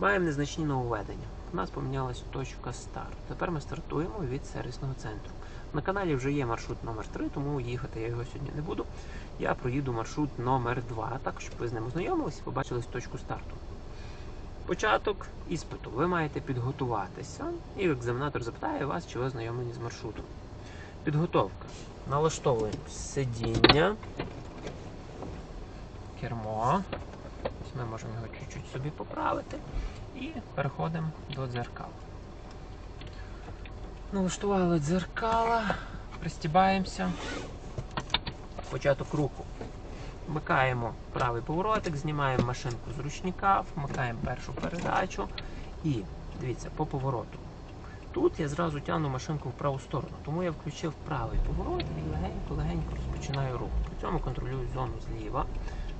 Маємо незначні нововведення. У нас помінялась точка старт. Тепер ми стартуємо від сервісного центру. На каналі вже є маршрут номер 3 тому їхати я його сьогодні не буду. Я проїду маршрут номер 2 так щоб ви з ним ознайомилися і побачили точку старту. Початок іспиту. Ви маєте підготуватися, і екзаменатор запитає вас, чи ви ознайомлені з маршрутом. Підготовка. Налаштовуємо сидіння, кермо. Ми можемо його чуть-чуть собі поправити і переходимо до дзеркала. Налаштували дзеркала, пристібаємося. Початок руху. Вмикаємо правий поворотик, знімаємо машинку з ручника, вмикаємо першу передачу і дивіться, по повороту. Тут я зразу тягну машинку в праву сторону, тому я включив правий поворот і легенько-легенько розпочинаю рух. При цьому контролюю зону зліва,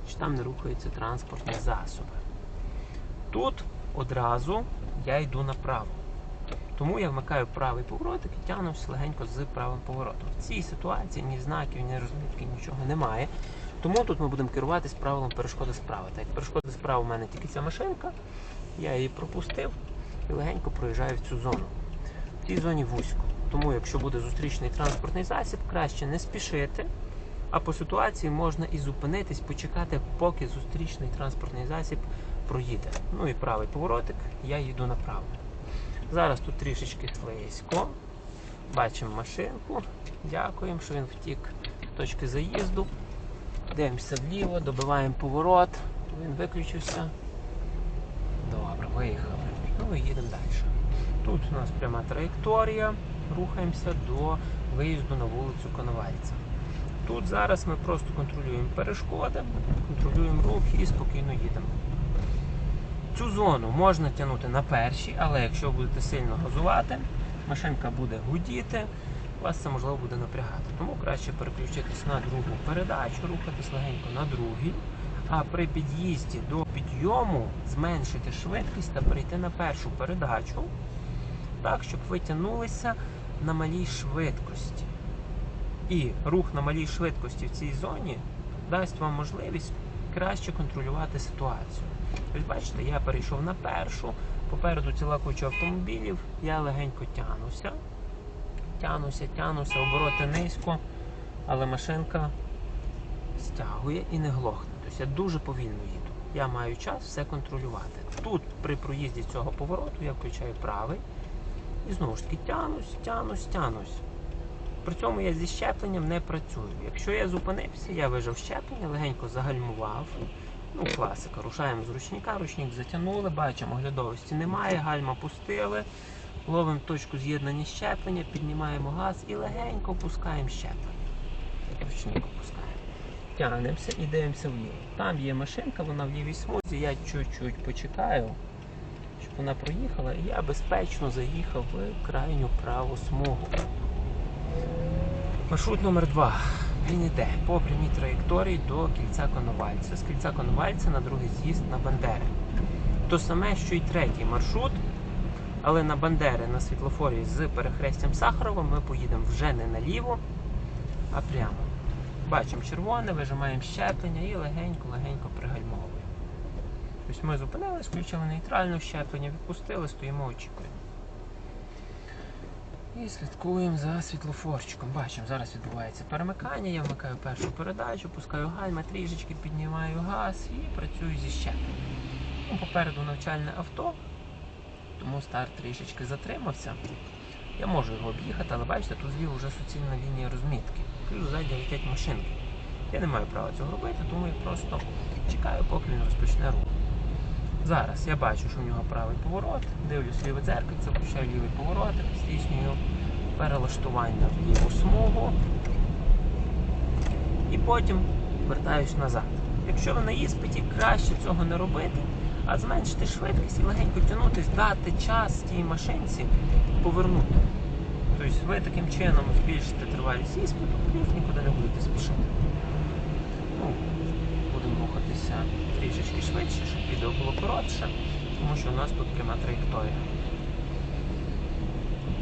чи там не рухаються транспортні засоби. Тут одразу я йду направо. Тому я вмикаю правий поворотик і тягнуся легенько з правим поворотом. В цій ситуації ні знаків, ні розмітки, нічого немає. Тому тут ми будемо керуватись правилом перешкоди справа. Так як перешкода справа у мене тільки ця машинка, я її пропустив і легенько проїжджаю в цю зону. В цій зоні вузько. Тому, якщо буде зустрічний транспортний засіб, краще не спішити, а по ситуації можна і зупинитись, почекати, поки зустрічний транспортний засіб проїде. Ну і правий поворотик, я їду направо. Зараз тут трішечки слизько. Бачимо машинку. Дякуємо, що він втік з точки заїзду. Дивимося вліво, добиваємо поворот. Він виключився. Добре, виїхали. Ну і їдемо далі. Тут у нас пряма траєкторія. Рухаємося до виїзду на вулицю Коновальця. Тут зараз ми просто контролюємо перешкоди, контролюємо рух і спокійно їдемо. Цю зону можна тягнути на першій, але якщо будете сильно газувати, машинка буде гудіти, вас це можливо буде напрягати. Тому краще переключитись на другу передачу, рухатись легенько на другій. А при під'їзді до підйому зменшити швидкість та перейти на першу передачу, так, щоб ви тягнулися на малій швидкості. І рух на малій швидкості в цій зоні дасть вам можливість краще контролювати ситуацію. Ось бачите, я перейшов на першу, попереду ціла куча автомобілів, я легенько тянуся, тянуся, тянуся, обороти низько, але машинка стягує і не глохне. Тобто я дуже повільно їду. Я маю час все контролювати. Тут при проїзді цього повороту я включаю правий і знову ж таки тянусь, тянусь, тянусь. При цьому я зі щепленням не працюю. Якщо я зупинився, я вижав щеплення, легенько загальмував. Ну, класика. Рушаємо з ручника, ручник затягнули, бачимо, оглядовості немає, гальма пустили, ловимо точку з'єднання щеплення, піднімаємо газ і легенько опускаємо щеплення. Ручник опускаємо. Тягнемося і дивимося вліво. Там є машинка, вона в лівій смузі, я чуть-чуть почекаю, щоб вона проїхала, і я безпечно заїхав в крайню праву смугу. Маршрут номер 2 Він йде по прямій траєкторії до кільця Коновальця. З кільця Коновальця на другий з'їзд на Бандери. То саме, що й третій маршрут, але на Бандери на світлофорі з перехрестям Сахарова ми поїдемо вже не наліво, а прямо. Бачимо червоне, вижимаємо щеплення і легенько-легенько пригальмовуємо. Тобто ми зупинились, включили нейтральне щеплення, відпустили, стоїмо, очікуємо. І слідкуємо за світлофорчиком. Бачимо, зараз відбувається перемикання. Я вмикаю першу передачу, пускаю гальма, трішечки піднімаю газ і працюю зі щепленням. Ну, попереду навчальне авто, тому старт трішечки затримався. Я можу його об'їхати, але бачите, тут зліва вже суцільна лінія розмітки. Плюс ззаді летять машинки. Я не маю права цього робити, тому я просто чекаю, поки він розпочне рух. Зараз я бачу, що в нього правий поворот, дивлюсь ліве дзеркальце, включаю лівий поворот, здійснюю перелаштування в ліву смугу і потім вертаюсь назад. Якщо ви на іспиті, краще цього не робити, а зменшити швидкість і легенько тягнутись, дати час тій машинці повернути. Тобто ви таким чином збільшите тривалість іспиту, плюс нікуди не будете спішити. Ну, будемо рухатися трішечки швидше, щоб відео було коротше, тому що у нас тут пряма траєкторія.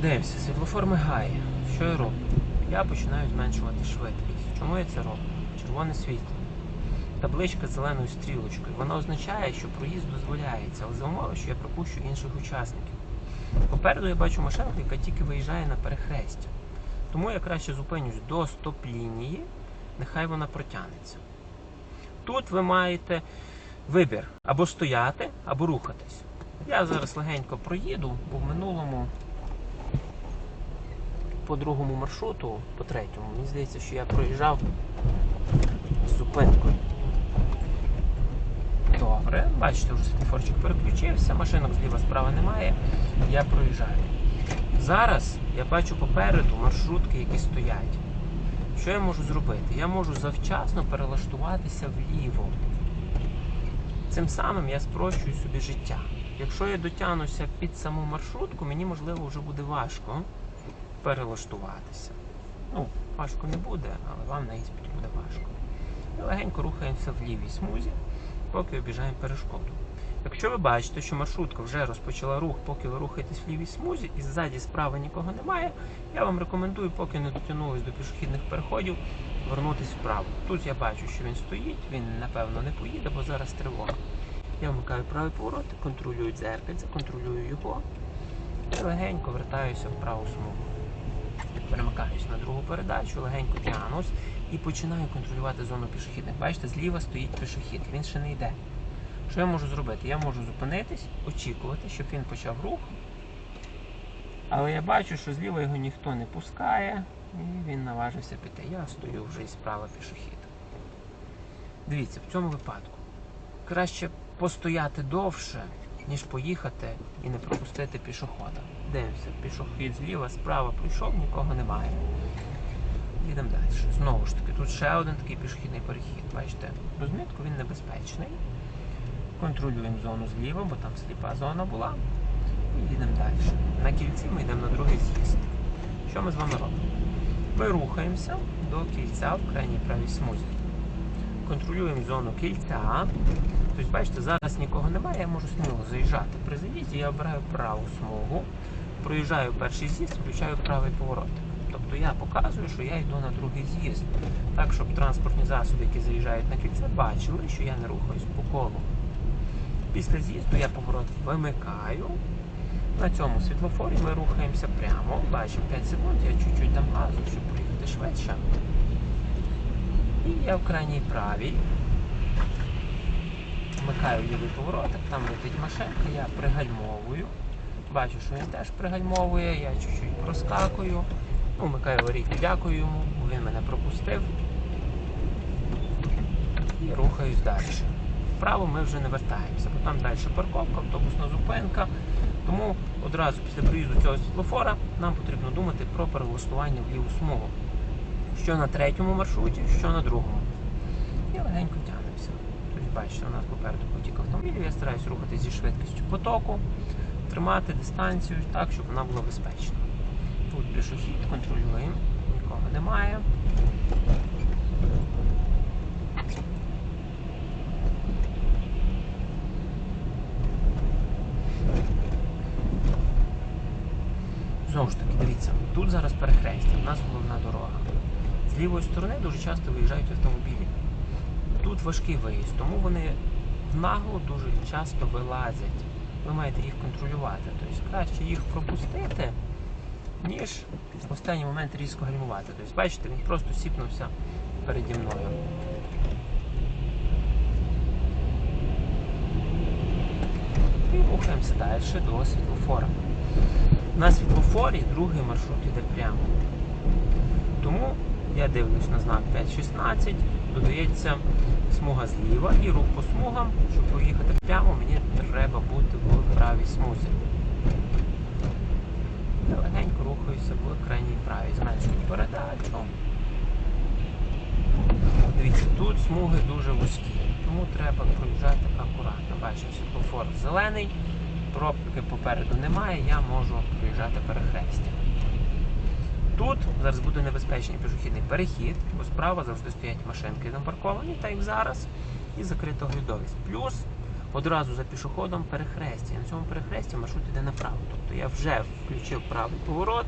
Дивимося, світлофор мигає. Що я роблю? Я починаю зменшувати швидкість. Чому я це роблю? Червоне світло. табличка з зеленою стрілочкою. Вона означає, що проїзд дозволяється, але за умови, що я пропущу інших учасників. Попереду я бачу машинку, яка тільки виїжджає на перехрестя. Тому я краще зупинюсь до стоп-лінії, нехай вона протягнеться. Тут ви маєте вибір або стояти, або рухатись. Я зараз легенько проїду, бо в минулому по другому маршруту, по третьому, мені здається, що я проїжджав з зупинкою. Добре, бачите, вже світлофорчик переключився, машинок зліва справа немає, я проїжджаю. Зараз я бачу попереду маршрутки, які стоять. Що я можу зробити? Я можу завчасно перелаштуватися вліво. Цим самим я спрощую собі життя. Якщо я дотягнуся під саму маршрутку, мені можливо вже буде важко перелаштуватися. Ну, важко не буде, але вам на іспиті буде важко. І легенько рухаємося в лівій смузі, поки обіжаємо перешкоду. Якщо ви бачите, що маршрутка вже розпочала рух, поки ви рухаєтесь в лівій смузі, і ззаді справа нікого немає, я вам рекомендую, поки не дотягнулись до пішохідних переходів, вернутися вправо. Тут я бачу, що він стоїть, він напевно не поїде, бо зараз тривога. Я вмикаю правий поворот, контролюю дзеркальце, контролюю його і легенько вертаюся в праву смугу. Перемикаюсь на другу передачу, легенько тягнусь і починаю контролювати зону пішохідних. Бачите, зліва стоїть пішохід, він ще не йде. Що я можу зробити? Я можу зупинитись, очікувати, щоб він почав рух. Але я бачу, що зліва його ніхто не пускає, і він наважився піти. Я стою вже і справа пішохід. Дивіться, в цьому випадку краще постояти довше, ніж поїхати і не пропустити пішохода. Дивимося, пішохід зліва, справа прийшов, нікого немає. Їдемо далі. Знову ж таки, тут ще один такий пішохідний перехід. Бачите, розмітку він небезпечний. Контролюємо зону зліва, бо там сліпа зона була. І їдемо далі. На кільці ми йдемо на другий з'їзд. Що ми з вами робимо? Ми рухаємося до кільця в крайній правій смузі. Контролюємо зону кільця. Тобто, бачите, зараз нікого немає, я можу сміло заїжджати. При заїзді я обираю праву смугу, проїжджаю перший з'їзд, включаю правий поворот. Тобто я показую, що я йду на другий з'їзд. Так, щоб транспортні засоби, які заїжджають на кільце, бачили, що я не рухаюсь по колу. Після з'їзду я поворот вимикаю. На цьому світлофорі ми рухаємося прямо. Бачимо 5 секунд, я чуть-чуть дам газу, щоб проїхати швидше. І я в крайній правій. Вмикаю лівий поворотик, там летить машинка, я пригальмовую. Бачу, що він теж пригальмовує, я чуть-чуть проскакую. Ну, аварійку, дякую йому, він мене пропустив. І рухаюсь далі. Вправо ми вже не вертаємося, бо там далі парковка, автобусна зупинка. Тому одразу після приїзду цього світлофора нам потрібно думати про перелаштування в ліву смугу. Що на третьому маршруті, що на другому. І легенько тягнемося. Тобто, бачите, у нас попереду потік автомобілів. Я стараюсь рухатись зі швидкістю потоку, тримати дистанцію так, щоб вона була безпечна. Тут пішохід, контролюємо, нікого немає. Знову ж таки, дивіться, тут зараз перехрестя, у нас головна дорога. З лівої сторони дуже часто виїжджають автомобілі. Тут важкий виїзд, тому вони в нагло дуже часто вилазять. Ви маєте їх контролювати. Тобто краще їх пропустити, ніж в останній момент різко гальмувати. Тобто, бачите, він просто сіпнувся переді мною. І рухаємося далі до світлофора. На світлофорі другий маршрут йде прямо. Тому я дивлюсь на знак 5.16, додається смуга зліва і рух по смугам, щоб поїхати прямо, мені треба бути в правій смузі. Легенько рухаюся в крайній правій. Зменшую передачу. Дивіться, тут смуги дуже вузькі, тому треба проїжджати акуратно. Бачимо, світлофор зелений, пробки попереду немає, я можу проїжджати перехрестя. Тут зараз буде небезпечний пішохідний перехід, бо справа завжди стоять машинки запарковані, так як зараз, і закрита оглядовість. Плюс одразу за пішоходом перехрестя. І на цьому перехресті маршрут йде направо. Тобто я вже включив правий поворот,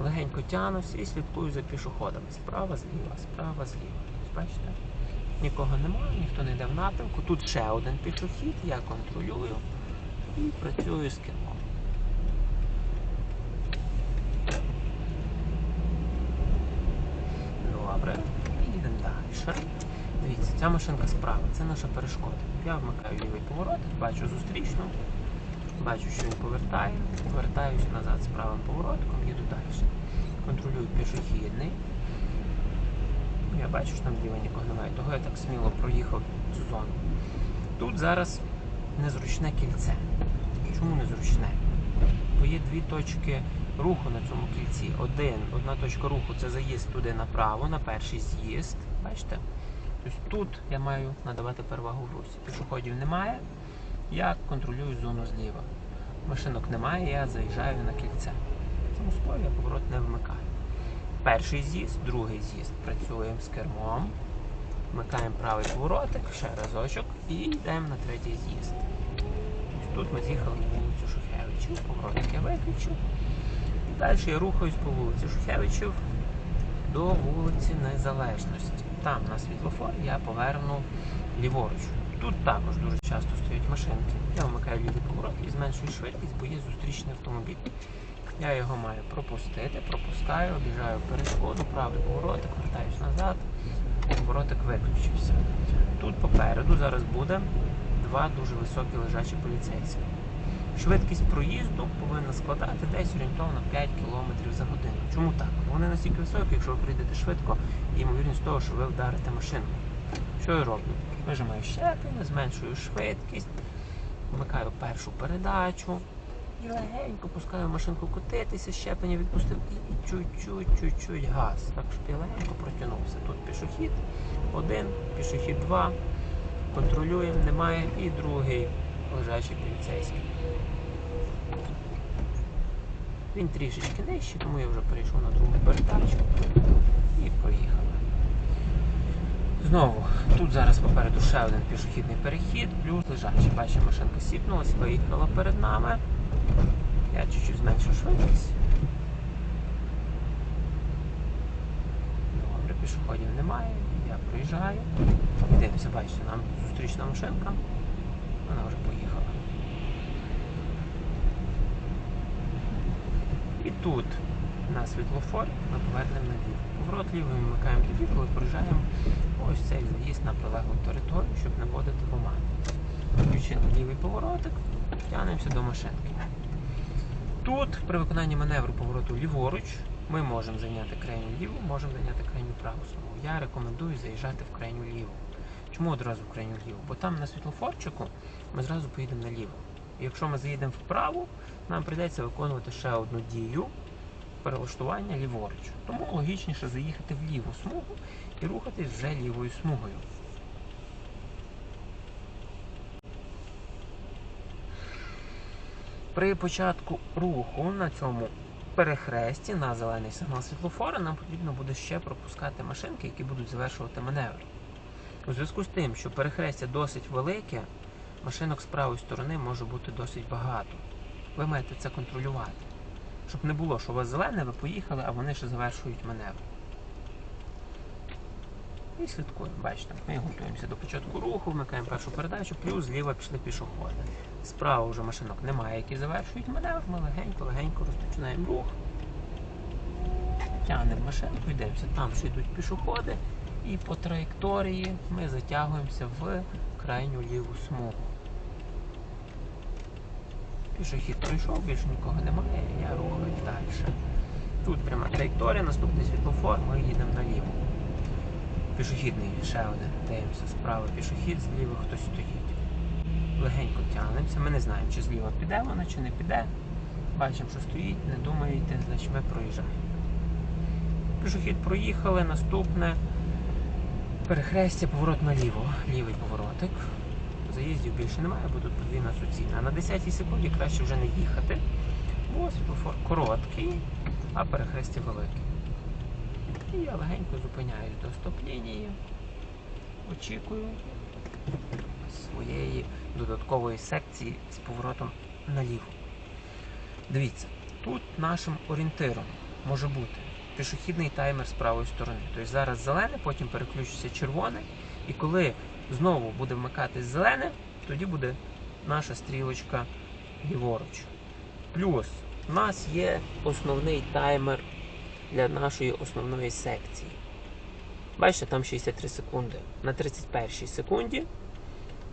легенько тянусь і слідкую за пішоходами. Справа, зліва, справа, зліва. Тобто, бачите? Нікого немає, ніхто не йде в напрямку. Тут ще один пішохід, я контролюю і працюю з кермом. Добре, і йдемо далі. Дивіться, ця машинка справа, це наша перешкода. Я вмикаю лівий поворот, бачу зустрічну, бачу, що він повертає, повертаюсь назад з правим поворотом, їду далі. Контролюю пішохідний. Я бачу, що там зліва нікого немає, того я так сміло проїхав цю зону. Тут зараз незручне кільце. Чому незручне? Бо є дві точки руху на цьому кільці. Один, одна точка руху це заїзд туди направо, на перший з'їзд. Бачите? Тобто тут я маю надавати перевагу в русі. Пішоходів немає, я контролюю зону зліва. Машинок немає, я заїжджаю на кільце. Само собою я поворот не вмикаю. Перший з'їзд, другий з'їзд. Працюємо з кермом. Вмикаємо правий поворотик, ще разочок і йдемо на третій з'їзд. Тут ми з'їхали на вулицю Шухевичів, поворотик я виключив. І далі я рухаюсь по вулиці Шухевичів до вулиці Незалежності. Там на світлофор я повернув ліворуч. Тут також дуже часто стоять машинки. Я вмикаю лівий поворот і зменшую швидкість, бо є зустрічний автомобіль. Я його маю пропустити, пропускаю, обіжаю перешкоду, правий поворотик, вертаюсь назад, поворотик виключився. Тут попереду зараз буде два дуже високі лежачі поліцейські. Швидкість проїзду повинна складати десь орієнтовно 5 км за годину. Чому так? Вони настільки високі, якщо ви прийдете швидко, і ймовірність того, що ви вдарите машину. Що я роблю? Вижимаю щеплення, зменшую швидкість, вмикаю першу передачу і легенько пускаю машинку котитися, щеплення відпустив і чуть-чуть, чуть-чуть газ. Так легенько протягнувся. Тут пішохід один, пішохід два. Контролюємо, немає, і другий лежачий поліцейський. Він трішечки нижчий, тому я вже перейшов на другу передачу і поїхали. Знову, тут зараз попереду ще один пішохідний перехід, плюс лежачий. Бачимо, машинка сіпнулася, виїхала перед нами. Я чуть-чуть зменшу швидкість. Добре, пішоходів немає, я проїжджаю. І дивимося, бачите, нам зустрічна машинка. Вона вже поїхала. І тут на світлофорі ми повернемо наліво. Поворот лівий ми вмикаємо тоді, коли проїжджаємо ось цей заїзд на прилеглу територію, щоб не вводити в оману. Лівий поворотик, тягнемося до машинки. Тут при виконанні маневру повороту ліворуч ми можемо зайняти крайню ліву, можемо зайняти крайню праву смугу. Я рекомендую заїжджати в крайню ліву. Чому одразу в крайню ліву? Бо там на світлофорчику ми зразу поїдемо наліво. Якщо ми заїдемо вправо, нам прийдеться виконувати ще одну дію перелаштування ліворуч. Тому логічніше заїхати в ліву смугу і рухатись вже лівою смугою. При початку руху на цьому перехресті на зелений сигнал світлофора нам потрібно буде ще пропускати машинки, які будуть завершувати маневр. У зв'язку з тим, що перехрестя досить велике, машинок з правої сторони може бути досить багато. Ви маєте це контролювати. Щоб не було, що у вас зелене, ви поїхали, а вони ще завершують маневр. І слідкуємо, бачите, ми готуємося до початку руху, вмикаємо першу передачу, плюс зліва пішли пішоходи. Справа вже машинок немає, які завершують маневр, ми легенько-легенько розпочинаємо рух. Тягнемо машинку, йдемося. Там ще йдуть пішоходи, і по траєкторії ми затягуємося в крайню ліву смугу. Пішохід прийшов, більше нікого немає, я рухаюсь далі. Тут пряма траєкторія, наступний світлофор, ми їдемо наліво. Пішохідний ще один. Дивимося справа пішохід, зліва хтось стоїть. Легенько тягнемося. Ми не знаємо, чи зліва піде вона, чи не піде. Бачимо, що стоїть, не думаєте, значить ми проїжджаємо. Пішохід проїхали, наступне перехрестя, поворот наліво. Лівий поворотик. Заїздів більше немає, бо тут подвійна суцільна. На 10 секунді краще вже не їхати, бо світлофор короткий, а перехрестя велике. І я легенько зупиняюсь до стоп-лінії, очікую своєї додаткової секції з поворотом наліво. Дивіться, тут нашим орієнтиром може бути пішохідний таймер з правої сторони. Тобто зараз зелене, потім переключиться червоне, І коли знову буде вмикатись зелене, тоді буде наша стрілочка ліворуч. Плюс у нас є основний таймер для нашої основної секції. Бачите, там 63 секунди. На 31 секунді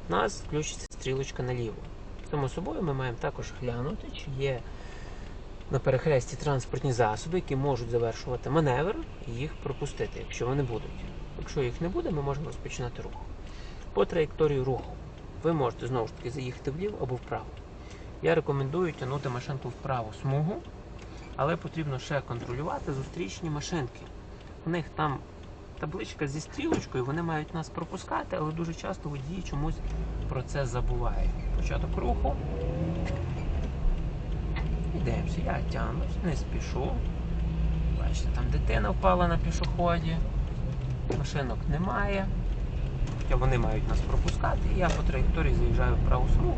у нас включиться стрілочка наліво. Само собою ми маємо також глянути, чи є на перехресті транспортні засоби, які можуть завершувати маневр і їх пропустити, якщо вони будуть. Якщо їх не буде, ми можемо розпочинати рух. По траєкторії руху ви можете знову ж таки заїхати вліво або вправо. Я рекомендую тягнути машинку в праву смугу, але потрібно ще контролювати зустрічні машинки. У них там табличка зі стрілочкою, вони мають нас пропускати, але дуже часто водії чомусь про це забувають. Початок руху. Йдемося, я тягнусь, не спішу. Бачите, там дитина впала на пішоході, машинок немає. Хоча вони мають нас пропускати, і я по траєкторії заїжджаю в праву смугу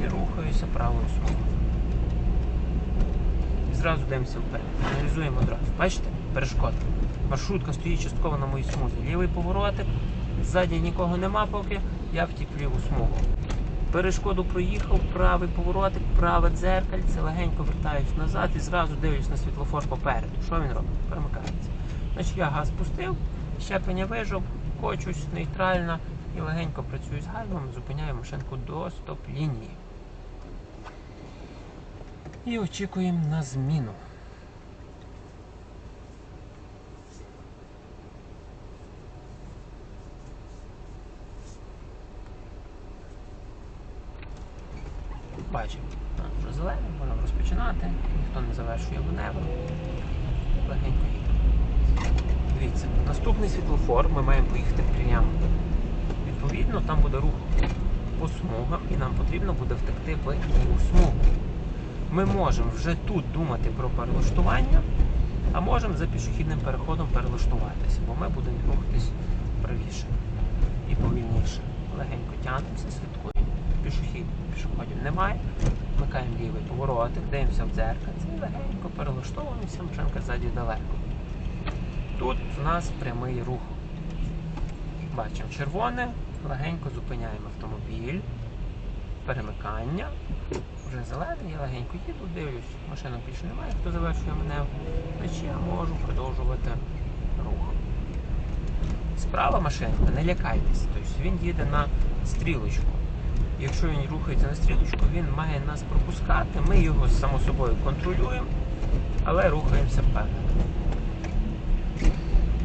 і рухаюся правою смугою. І зразу дивимося вперед. Аналізуємо одразу. Бачите? Перешкода. Маршрутка стоїть частково на моїй смузі. Лівий поворотик, ззаді нікого нема поки, я втік в ліву смугу. Перешкоду проїхав, правий поворотик, праве дзеркальце, легенько вертаюсь назад і зразу дивлюсь на світлофор попереду. Що він робить? Перемикається. Значить я газ пустив, щеплення вижив, кочусь нейтрально і легенько працюю з гальмом, зупиняю машинку до стоп-лінії. І очікуємо на зміну. Бачимо, вже зелене, можемо розпочинати, ніхто не завершує маневр. Легенько їдемо. Дивіться, наступний світлофор ми маємо поїхати прямо. Відповідно, там буде рух по смугам і нам потрібно буде втекти в ліву смугу. Ми можемо вже тут думати про перелаштування, а можемо за пішохідним переходом перелаштуватися, бо ми будемо рухатись правіше і повільніше. Легенько тягнемося, слідкуємо. Пішохід, пішоходів немає. Вмикаємо лівий поворотик, дивимося в дзеркальце і легенько перелаштовуємося, машинка ззаді далеко. Тут в нас прямий рух. Бачимо червоне, легенько зупиняємо автомобіль, перемикання. Вже зелений, я легенько їду, дивлюсь, машинок більше немає, хто завершує мене. Значить я можу продовжувати рух. Справа машинка, не лякайтеся, тобто він їде на стрілочку. Якщо він рухається на стрілочку, він має нас пропускати, ми його само собою контролюємо, але рухаємося впевнено.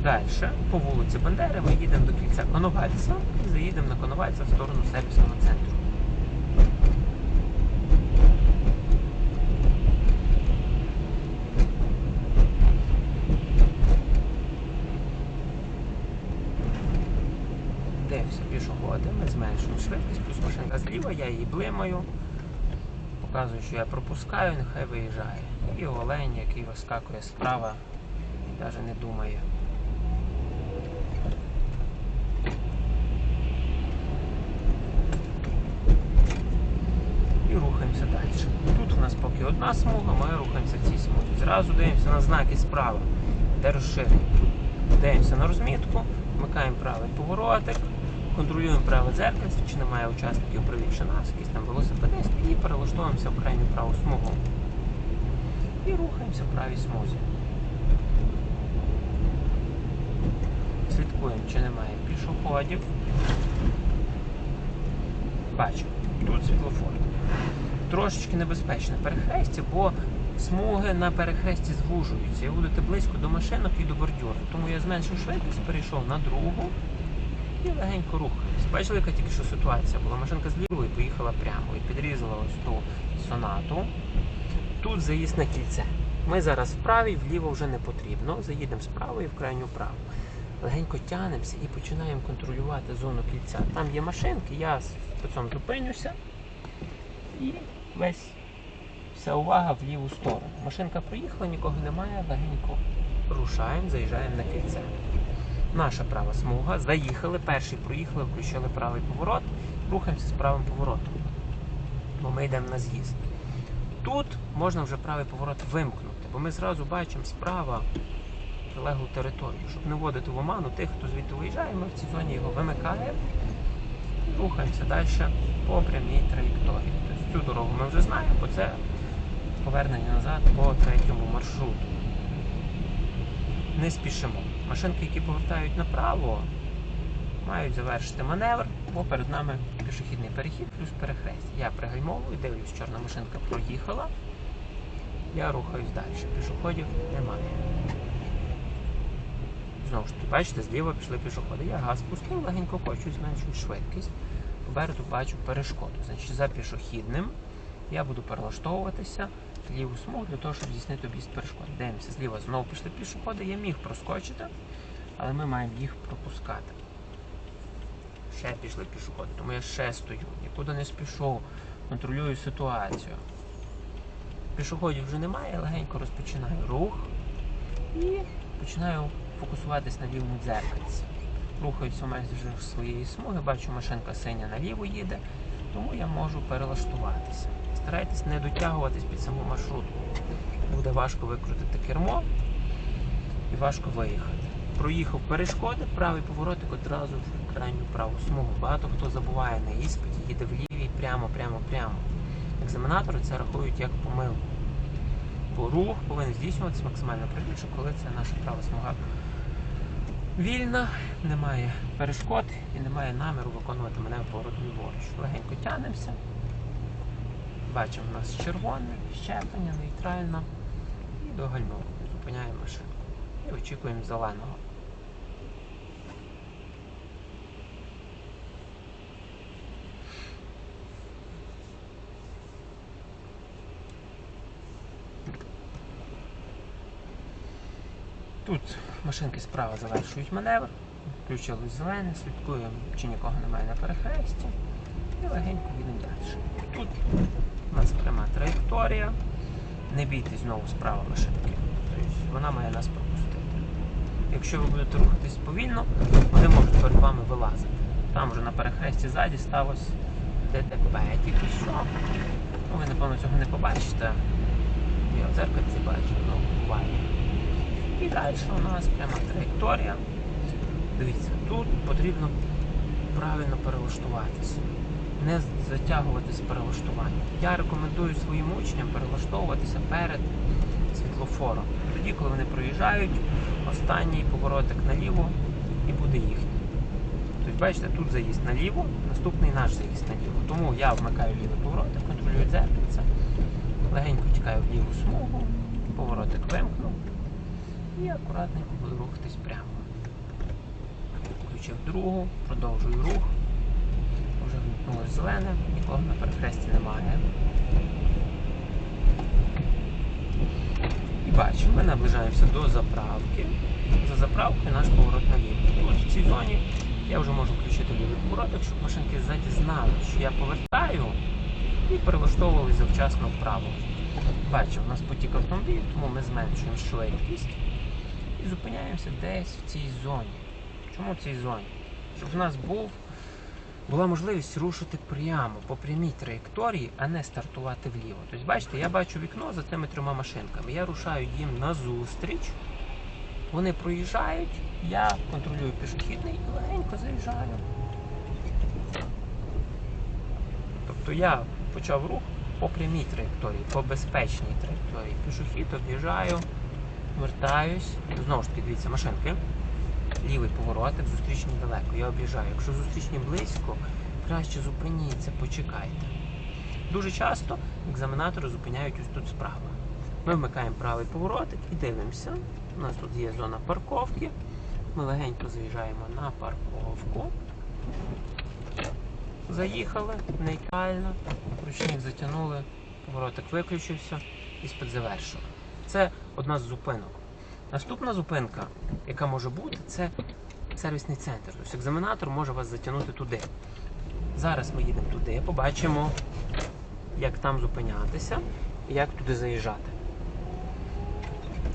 Далі, по вулиці Бандери, ми їдемо до кільця Коновальця і заїдемо на Коновальця в сторону сервісного центру. Дивимося пішоходи, ми зменшуємо машинка зліва, я її блимаю, показую, що я пропускаю, нехай виїжджає. І олень, який вискакує справа, навіть не думає. І рухаємося далі. Тут у нас поки одна смуга, ми рухаємося цій смузі. Зразу дивимося на знаки справа, де розширення. Дивимося на розмітку, вмикаємо правий поворотик, контролюємо праве дзеркальце, чи немає учасників правіше нас, якісь там велосипедисти, і перелаштовуємося в крайню праву смугу. І рухаємося в правій смузі. Слідкуємо, чи немає пішоходів. Бачимо, тут світлофор. Трошечки небезпечне перехрестя, бо смуги на перехресті звужуються і будете близько до машинок і до бордюру. Тому я зменшив швидкість, перейшов на другу і легенько рухаюсь. Бачили, яка тільки що ситуація була? Машинка з лівої поїхала прямо і підрізала ось ту сонату. Тут заїзд на кільце. Ми зараз вправі, вліво вже не потрібно. Заїдемо справа і в крайню праву. Легенько тягнемося і починаємо контролювати зону кільця. Там є машинки, я по цьому зупинюся і весь вся увага в ліву сторону. Машинка проїхала, нікого немає, легенько рушаємо, заїжджаємо на кільце. Наша права смуга. Заїхали, перший проїхали, включили правий поворот, рухаємося з правим поворотом. Бо ми йдемо на з'їзд. Тут можна вже правий поворот вимкнути, бо ми зразу бачимо справа прилеглу територію, щоб не вводити в оману тих, хто звідти виїжджає, ми в цій зоні його вимикаємо рухаємося далі по прямій траєкторії. Тобто цю дорогу ми вже знаємо, бо це повернення назад по третьому маршруту. Не спішимо. Машинки, які повертають направо, мають завершити маневр, бо перед нами пішохідний перехід плюс перехрест. Я пригальмовую, дивлюсь, чорна машинка проїхала. Я рухаюсь далі. Пішоходів немає. Знову ж таки, бачите, зліва пішли пішоходи. Я газ пустив, легенько хочу, зменшую швидкість. Попереду бачу перешкоду. Значить, за пішохідним я буду перелаштовуватися ліву смугу для того, щоб здійснити об'їзд перешкод. Дивимося, зліва знову пішли пішоходи. Я міг проскочити, але ми маємо їх пропускати. Ще пішли пішоходи, тому я ще стою, нікуди не спішу, контролюю ситуацію. Пішоходів вже немає, я легенько розпочинаю рух і починаю фокусуватись на лівому дзеркальці. Рухаюся майже своєї смуги, бачу, машинка синя наліво їде, тому я можу перелаштуватися. Старайтесь не дотягуватись під саму маршрутку. Буде важко викрутити кермо і важко виїхати. Проїхав перешкоди, правий поворотик одразу в крайню праву смугу. Багато хто забуває на іспиті, їде в лівій прямо, прямо, прямо. Екзаменатори це рахують як помилку. Бо рух повинен здійснюватися максимально правіше, коли це наша права смуга вільна, немає перешкод і немає наміру виконувати мене поворотом ліворуч. Легенько тянемося. Бачимо, у нас червоне, щеплення, нейтрально. І догальмовуємо, зупиняємо машинку. І очікуємо зеленого. Тут машинки справа завершують маневр, включилось зелене, слідкуємо, чи нікого немає на перехресті. І легенько їдемо далі. Тут у нас пряма траєкторія. Не бійтесь знову справа машинки. Тобто вона має нас пропустити. Якщо ви будете рухатись повільно, вони можуть перед вами вилазити. Там вже на перехресті ззаді сталося ДТП тільки що. Ну, ви, напевно, цього не побачите. Я в дзеркальці бачу, ну, буває. І далі у нас пряма траєкторія. Дивіться, тут потрібно правильно перелаштуватися, не затягуватись перелаштування. Я рекомендую своїм учням перелаштовуватися перед світлофором. Тоді, коли вони проїжджають, останній поворотик наліво і буде їхній. Тобто, бачите, тут заїзд наліво, наступний наш заїзд наліво. Тому я вмикаю лівий поворотик, контролюю дзеркальце, легенько тікаю в ліву смугу, поворотик вимкнув і акуратненько буду рухатись прямо. Включив другу, продовжую рух. Вже вмкнулося зелене, нікого на перехресті немає. І бачимо, ми наближаємося до заправки. За заправкою наш поворот наліво. Тут в цій зоні я вже можу включити лівий повороток, щоб машинки ззаді знали, що я повертаю і перелаштовувалися завчасно вправо. Бачимо, у нас потік автомобіль, тому ми зменшуємо швидкість і зупиняємося десь в цій зоні. Чому в цій зоні? Щоб в нас був, була можливість рушити прямо по прямій траєкторії, а не стартувати вліво. Тобто, бачите, я бачу вікно за тими трьома машинками. Я рушаю їм назустріч. Вони проїжджають, я контролюю пішохідний і легенько заїжджаю. Тобто я почав рух по прямій траєкторії, по безпечній траєкторії. Пішохід об'їжджаю, вертаюсь. Знову ж таки, дивіться, машинки. Лівий поворотик, зустрічні далеко. Я об'їжджаю. Якщо зустрічні близько, краще зупиніться, почекайте. Дуже часто екзаменатори зупиняють ось тут справа. Ми вмикаємо правий поворотик і дивимося. У нас тут є зона парковки. Ми легенько заїжджаємо на парковку. Заїхали нейтрально, ручник затягнули, поворотик виключився, іспит завершено. Це одна з зупинок. Наступна зупинка, яка може бути, це сервісний центр. Тобто екзаменатор може вас затягнути туди. Зараз ми їдемо туди, побачимо, як там зупинятися і як туди заїжджати.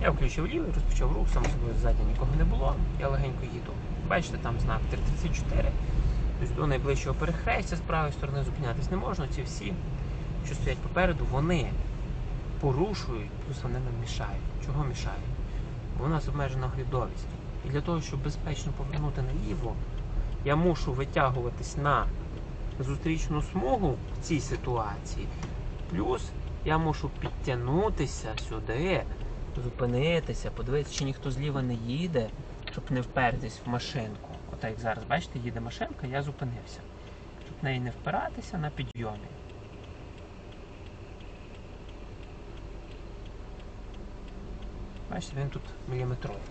Я включив лівий, розпочав рух, сам собою ззаді нікого не було, я легенько їду. Бачите, там знак 334. Тобто до найближчого перехрестя з правої сторони зупинятись не можна. Ці всі, що стоять попереду, вони порушують, плюс вони нам мішають. Чого мішають? бо у нас обмежена оглядовість. І для того, щоб безпечно повернути наліво, я мушу витягуватись на зустрічну смугу в цій ситуації. Плюс я мушу підтягнутися сюди, зупинитися, подивитися, чи ніхто зліва не їде, щоб не впертись в машинку. Отак як зараз, бачите, їде машинка, я зупинився. Щоб в неї не впиратися на підйомі. Бачите, він тут міліметровий.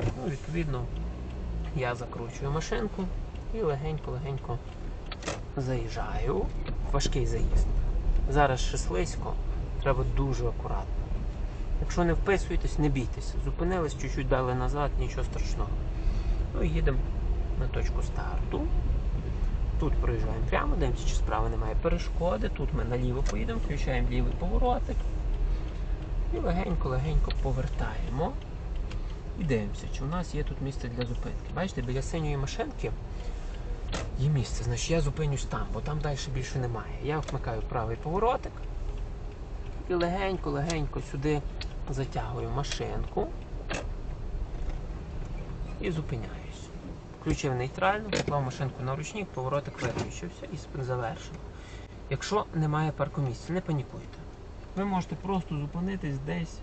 Ну, відповідно, я закручую машинку і легенько-легенько заїжджаю. Важкий заїзд. Зараз ще слизько, треба дуже акуратно. Якщо не вписуєтесь, не бійтесь. Зупинились, чуть-чуть дали назад, нічого страшного. Ну їдемо на точку старту. Тут проїжджаємо прямо, дивимося, чи справа немає перешкоди. Тут ми наліво поїдемо, включаємо лівий поворотик. І легенько-легенько повертаємо. І дивимося, чи у нас є тут місце для зупинки. Бачите, біля синьої машинки є місце. Значить я зупинюсь там, бо там далі більше немає. Я вмикаю правий поворотик і легенько-легенько сюди затягую машинку і зупиняюсь. Включив нейтрально, поклав машинку на ручник, поворотик виключився і завершено. Якщо немає паркомісця, не панікуйте. Ви можете просто зупинитись десь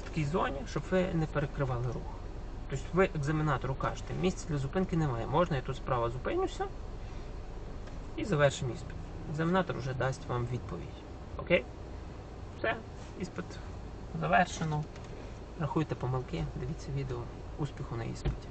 в такій зоні, щоб ви не перекривали рух. Тобто ви екзаменатору кажете, місця для зупинки немає. Можна я тут справа зупинюся і завершимо іспит. Екзаменатор вже дасть вам відповідь. Окей? Все, іспит завершено. Рахуйте помилки, дивіться відео. Успіху на іспиті.